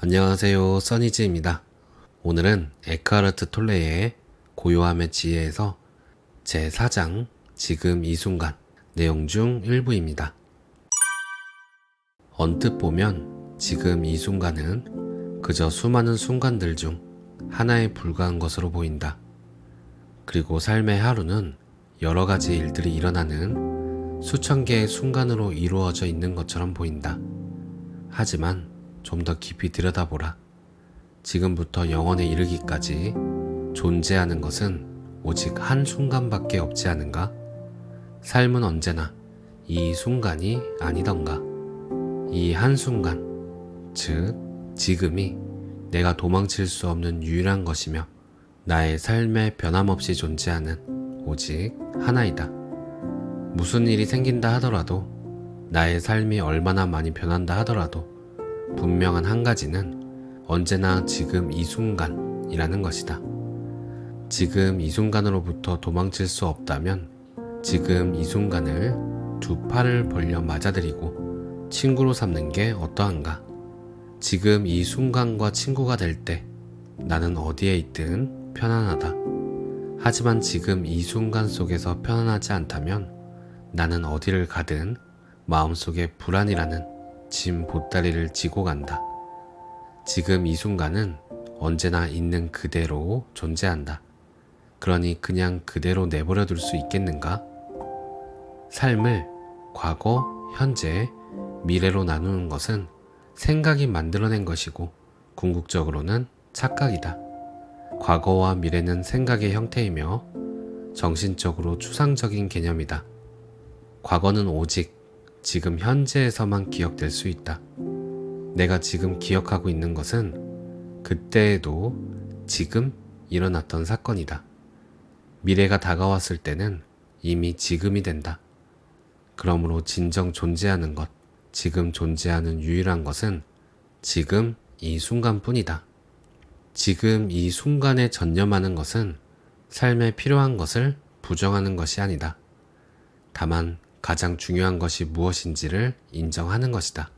안녕하세요, 써니즈입니다. 오늘은 에크하르트 톨레의 고요함의 지혜에서 제 4장 지금 이 순간 내용 중 일부입니다. 언뜻 보면 지금 이 순간은 그저 수많은 순간들 중 하나에 불과한 것으로 보인다. 그리고 삶의 하루는 여러 가지 일들이 일어나는 수천 개의 순간으로 이루어져 있는 것처럼 보인다. 하지만 좀 더 깊이 들여다보라. 지금부터 영원에 이르기까지 존재하는 것은 오직 한 순간밖에 없지 않은가? 삶은 언제나 이 순간이 아니던가? 이 한순간, 즉, 지금이 내가 도망칠 수 없는 유일한 것이며 나의 삶에 변함없이 존재하는 오직 하나이다. 무슨 일이 생긴다 하더라도 나의 삶이 얼마나 많이 변한다 하더라도 분명한 한 가지는 언제나 지금 이 순간이라는 것이다. 지금 이 순간으로부터 도망칠 수 없다면 지금 이 순간을 두 팔을 벌려 맞아들이고 친구로 삼는 게 어떠한가? 지금 이 순간과 친구가 될 때 나는 어디에 있든 편안하다. 하지만 지금 이 순간 속에서 편안하지 않다면 나는 어디를 가든 마음속에 불안이라는 짐 보따리를 지고 간다. 지금 이 순간은 언제나 있는 그대로 존재한다. 그러니 그냥 그대로 내버려 둘 수 있겠는가? 삶을 과거, 현재, 미래로 나누는 것은 생각이 만들어낸 것이고 궁극적으로는 착각이다. 과거와 미래는 생각의 형태이며 정신적으로 추상적인 개념이다. 과거는 오직 지금 현재에서만 기억될 수 있다. 내가 지금 기억하고 있는 것은 그때에도 지금 일어났던 사건이다. 미래가 다가왔을 때는 이미 지금이 된다. 그러므로 진정 존재하는 것, 지금 존재하는 유일한 것은 지금 이 순간뿐이다. 지금 이 순간에 전념하는 것은 삶에 필요한 것을 부정하는 것이 아니다. 다만 가장 중요한 것이 무엇인지를 인정하는 것이다.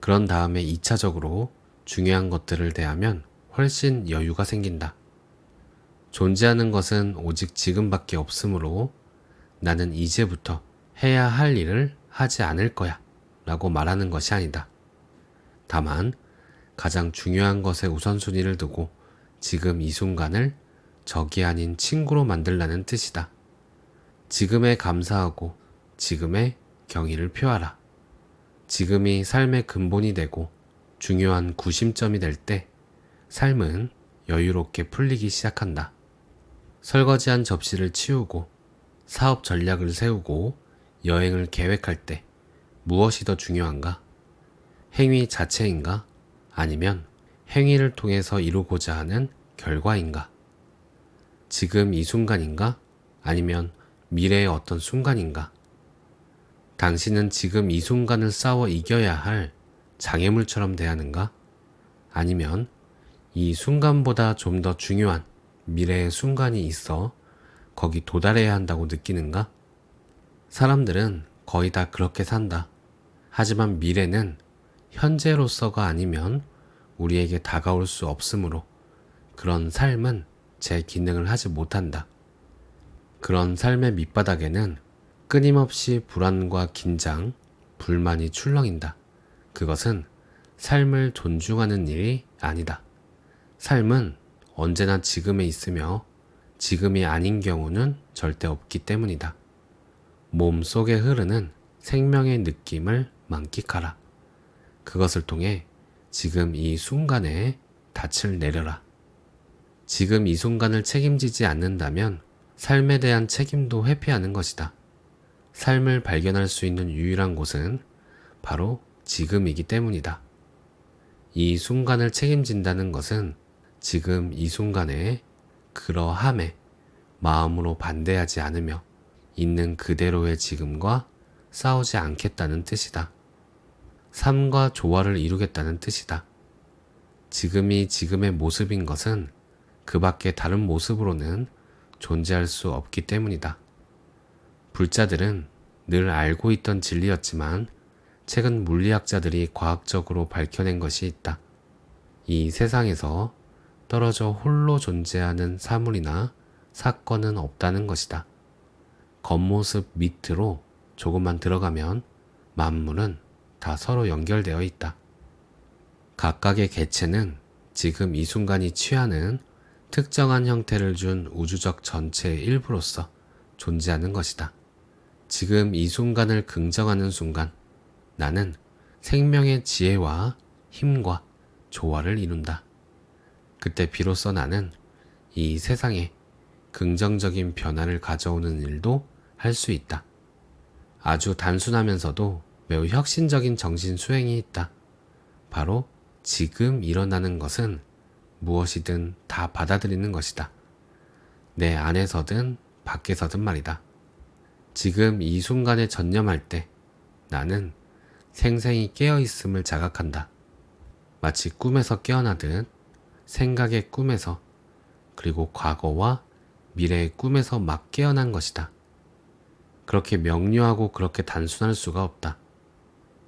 그런 다음에 2차적으로 중요한 것들을 대하면 훨씬 여유가 생긴다. 존재하는 것은 오직 지금밖에 없으므로 나는 이제부터 해야 할 일을 하지 않을 거야 라고 말하는 것이 아니다. 다만 가장 중요한 것에 우선순위를 두고 지금 이 순간을 적이 아닌 친구로 만들라는 뜻이다. 지금에 감사하고 지금의 경의를 표하라. 지금이 삶의 근본이 되고 중요한 구심점이 될 때 삶은 여유롭게 풀리기 시작한다. 설거지한 접시를 치우고 사업 전략을 세우고 여행을 계획할 때 무엇이 더 중요한가? 행위 자체인가? 아니면 행위를 통해서 이루고자 하는 결과인가? 지금 이 순간인가? 아니면 미래의 어떤 순간인가? 당신은 지금 이 순간을 싸워 이겨야 할 장애물처럼 대하는가? 아니면 이 순간보다 좀 더 중요한 미래의 순간이 있어 거기 도달해야 한다고 느끼는가? 사람들은 거의 다 그렇게 산다. 하지만 미래는 현재로서가 아니면 우리에게 다가올 수 없으므로 그런 삶은 제 기능을 하지 못한다. 그런 삶의 밑바닥에는 끊임없이 불안과 긴장, 불만이 출렁인다. 그것은 삶을 존중하는 일이 아니다. 삶은 언제나 지금에 있으며 지금이 아닌 경우는 절대 없기 때문이다. 몸 속에 흐르는 생명의 느낌을 만끽하라. 그것을 통해 지금 이 순간에 닻을 내려라. 지금 이 순간을 책임지지 않는다면 삶에 대한 책임도 회피하는 것이다. 삶을 발견할 수 있는 유일한 곳은 바로 지금이기 때문이다. 이 순간을 책임진다는 것은 지금 이 순간에 그러함에 마음으로 반대하지 않으며 있는 그대로의 지금과 싸우지 않겠다는 뜻이다. 삶과 조화를 이루겠다는 뜻이다. 지금이 지금의 모습인 것은 그 밖에 다른 모습으로는 존재할 수 없기 때문이다. 불자들은 늘 알고 있던 진리였지만 최근 물리학자들이 과학적으로 밝혀낸 것이 있다. 이 세상에서 떨어져 홀로 존재하는 사물이나 사건은 없다는 것이다. 겉모습 밑으로 조금만 들어가면 만물은 다 서로 연결되어 있다. 각각의 개체는 지금 이 순간이 취하는 특정한 형태를 준 우주적 전체의 일부로서 존재하는 것이다. 지금 이 순간을 긍정하는 순간, 나는 생명의 지혜와 힘과 조화를 이룬다. 그때 비로소 나는 이 세상에 긍정적인 변화를 가져오는 일도 할 수 있다. 아주 단순하면서도 매우 혁신적인 정신 수행이 있다. 바로 지금 일어나는 것은 무엇이든 다 받아들이는 것이다. 내 안에서든 밖에서든 말이다. 지금 이 순간에 전념할 때 나는 생생히 깨어있음을 자각한다. 마치 꿈에서 깨어나듯 생각의 꿈에서 그리고 과거와 미래의 꿈에서 막 깨어난 것이다. 그렇게 명료하고 그렇게 단순할 수가 없다.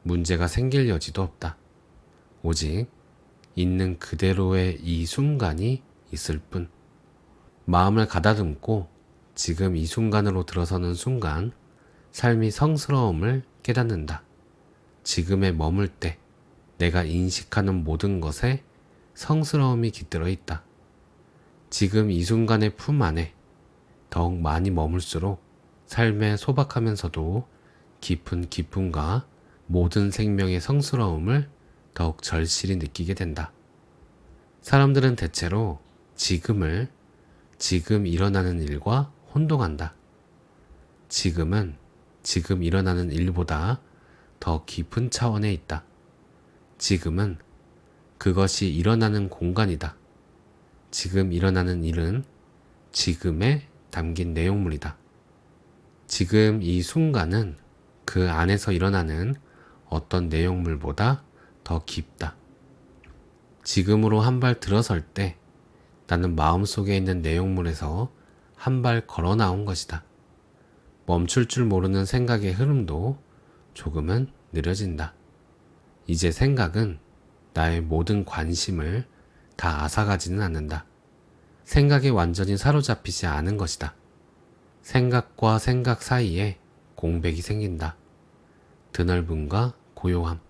문제가 생길 여지도 없다. 오직 있는 그대로의 이 순간이 있을 뿐. 마음을 가다듬고 지금 이 순간으로 들어서는 순간 삶이 성스러움을 깨닫는다. 지금에 머물 때 내가 인식하는 모든 것에 성스러움이 깃들어 있다. 지금 이 순간의 품 안에 더욱 많이 머물수록 삶에 소박하면서도 깊은 기쁨과 모든 생명의 성스러움을 더욱 절실히 느끼게 된다. 사람들은 대체로 지금을 지금 일어나는 일과 혼동한다. 지금은 지금 일어나는 일보다 더 깊은 차원에 있다. 지금은 그것이 일어나는 공간이다. 지금 일어나는 일은 지금에 담긴 내용물이다. 지금 이 순간은 그 안에서 일어나는 어떤 내용물보다 더 깊다. 지금으로 한 발 들어설 때 나는 마음속에 있는 내용물에서 한 발 걸어 나온 것이다. 멈출 줄 모르는 생각의 흐름도 조금은 느려진다. 이제 생각은 나의 모든 관심을 다 앗아가지는 않는다. 생각에 완전히 사로잡히지 않은 것이다. 생각과 생각 사이에 공백이 생긴다. 드넓음과 고요함.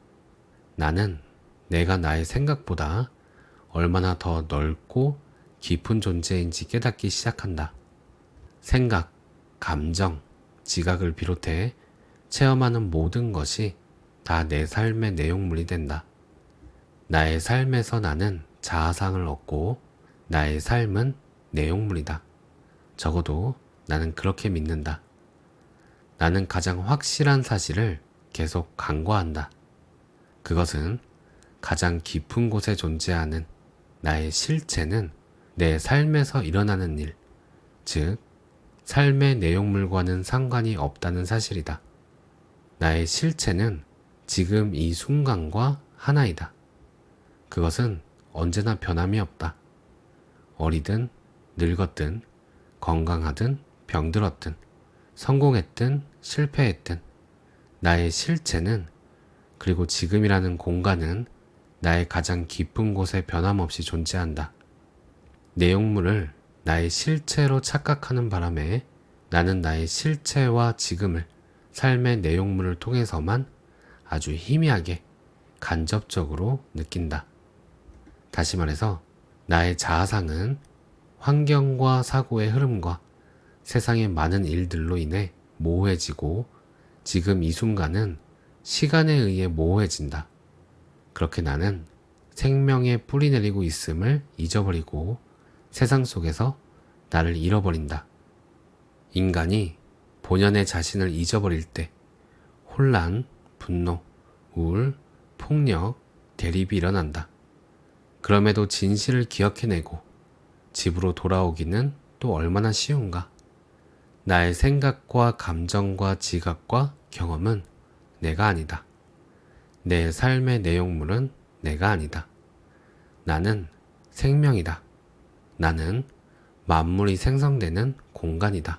나는 내가 나의 생각보다 얼마나 더 넓고 깊은 존재인지 깨닫기 시작한다. 생각, 감정, 지각을 비롯해 체험하는 모든 것이 다 내 삶의 내용물이 된다. 나의 삶에서 나는 자아상을 얻고 나의 삶은 내용물이다. 적어도 나는 그렇게 믿는다. 나는 가장 확실한 사실을 계속 간과한다. 그것은 가장 깊은 곳에 존재하는 나의 실체는 내 삶에서 일어나는 일, 즉, 삶의 내용물과는 상관이 없다는 사실이다. 나의 실체는 지금 이 순간과 하나이다. 그것은 언제나 변함이 없다. 어리든 늙었든 건강하든 병들었든 성공했든 실패했든 나의 실체는 그리고 지금이라는 공간은 나의 가장 깊은 곳에 변함없이 존재한다. 내용물을 나의 실체로 착각하는 바람에 나는 나의 실체와 지금을 삶의 내용물을 통해서만 아주 희미하게 간접적으로 느낀다. 다시 말해서 나의 자아상은 환경과 사고의 흐름과 세상의 많은 일들로 인해 모호해지고 지금 이 순간은 시간에 의해 모호해진다. 그렇게 나는 생명의 뿌리 내리고 있음을 잊어버리고 세상 속에서 나를 잃어버린다. 인간이 본연의 자신을 잊어버릴 때 혼란, 분노, 우울, 폭력, 대립이 일어난다. 그럼에도 진실을 기억해내고 집으로 돌아오기는 또 얼마나 쉬운가? 나의 생각과 감정과 지각과 경험은 내가 아니다. 내 삶의 내용물은 내가 아니다. 나는 생명이다. 나는 만물이 생성되는 공간이다.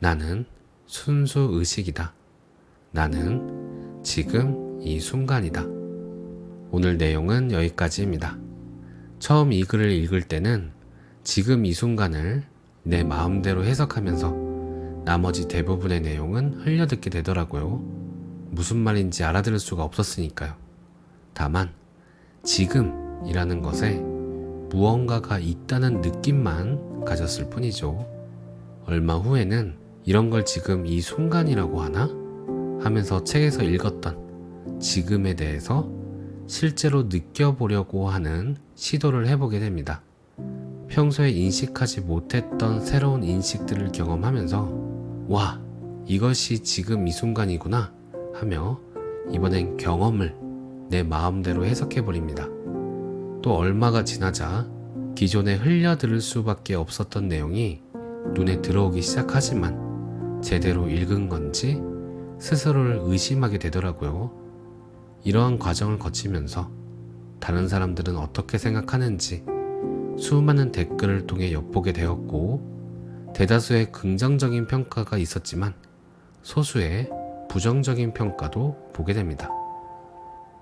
나는 순수 의식이다. 나는 지금 이 순간이다. 오늘 내용은 여기까지입니다. 처음 이 글을 읽을 때는 지금 이 순간을 내 마음대로 해석하면서 나머지 대부분의 내용은 흘려듣게 되더라고요. 무슨 말인지 알아들을 수가 없었으니까요. 다만, 지금이라는 것에 무언가가 있다는 느낌만 가졌을 뿐이죠. 얼마 후에는 이런 걸 지금 이 순간이라고 하나? 하면서 책에서 읽었던 지금에 대해서 실제로 느껴보려고 하는 시도를 해보게 됩니다. 평소에 인식하지 못했던 새로운 인식들을 경험하면서 와, 이것이 지금 이 순간이구나 하며 이번엔 경험을 내 마음대로 해석해버립니다. 또 얼마가 지나자 기존에 흘려들을 수밖에 없었던 내용이 눈에 들어오기 시작하지만 제대로 읽은 건지 스스로를 의심하게 되더라고요. 이러한 과정을 거치면서 다른 사람들은 어떻게 생각하는지 수많은 댓글을 통해 엿보게 되었고 대다수의 긍정적인 평가가 있었지만 소수의 부정적인 평가도 보게 됩니다.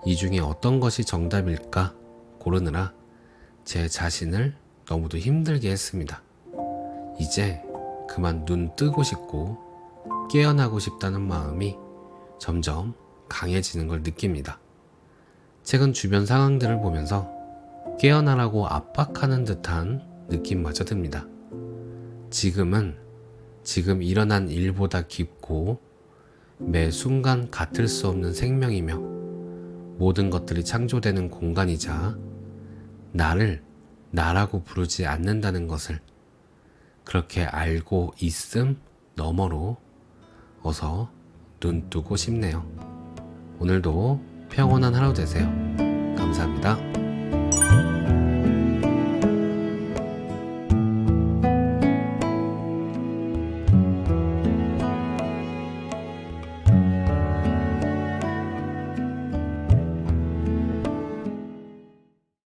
이 중에 어떤 것이 정답일까 고르느라 제 자신을 너무도 힘들게 했습니다. 이제 그만 눈 뜨고 싶고 깨어나고 싶다는 마음이 점점 강해지는 걸 느낍니다. 최근 주변 상황들을 보면서 깨어나라고 압박하는 듯한 느낌마저 듭니다. 지금은 지금 일어난 일보다 깊고 매 순간 같을 수 없는 생명이며 모든 것들이 창조되는 공간이자 나를 나라고 부르지 않는다는 것을 그렇게 알고 있음 너머로 어서 눈 뜨고 싶네요. 오늘도 평온한 하루 되세요.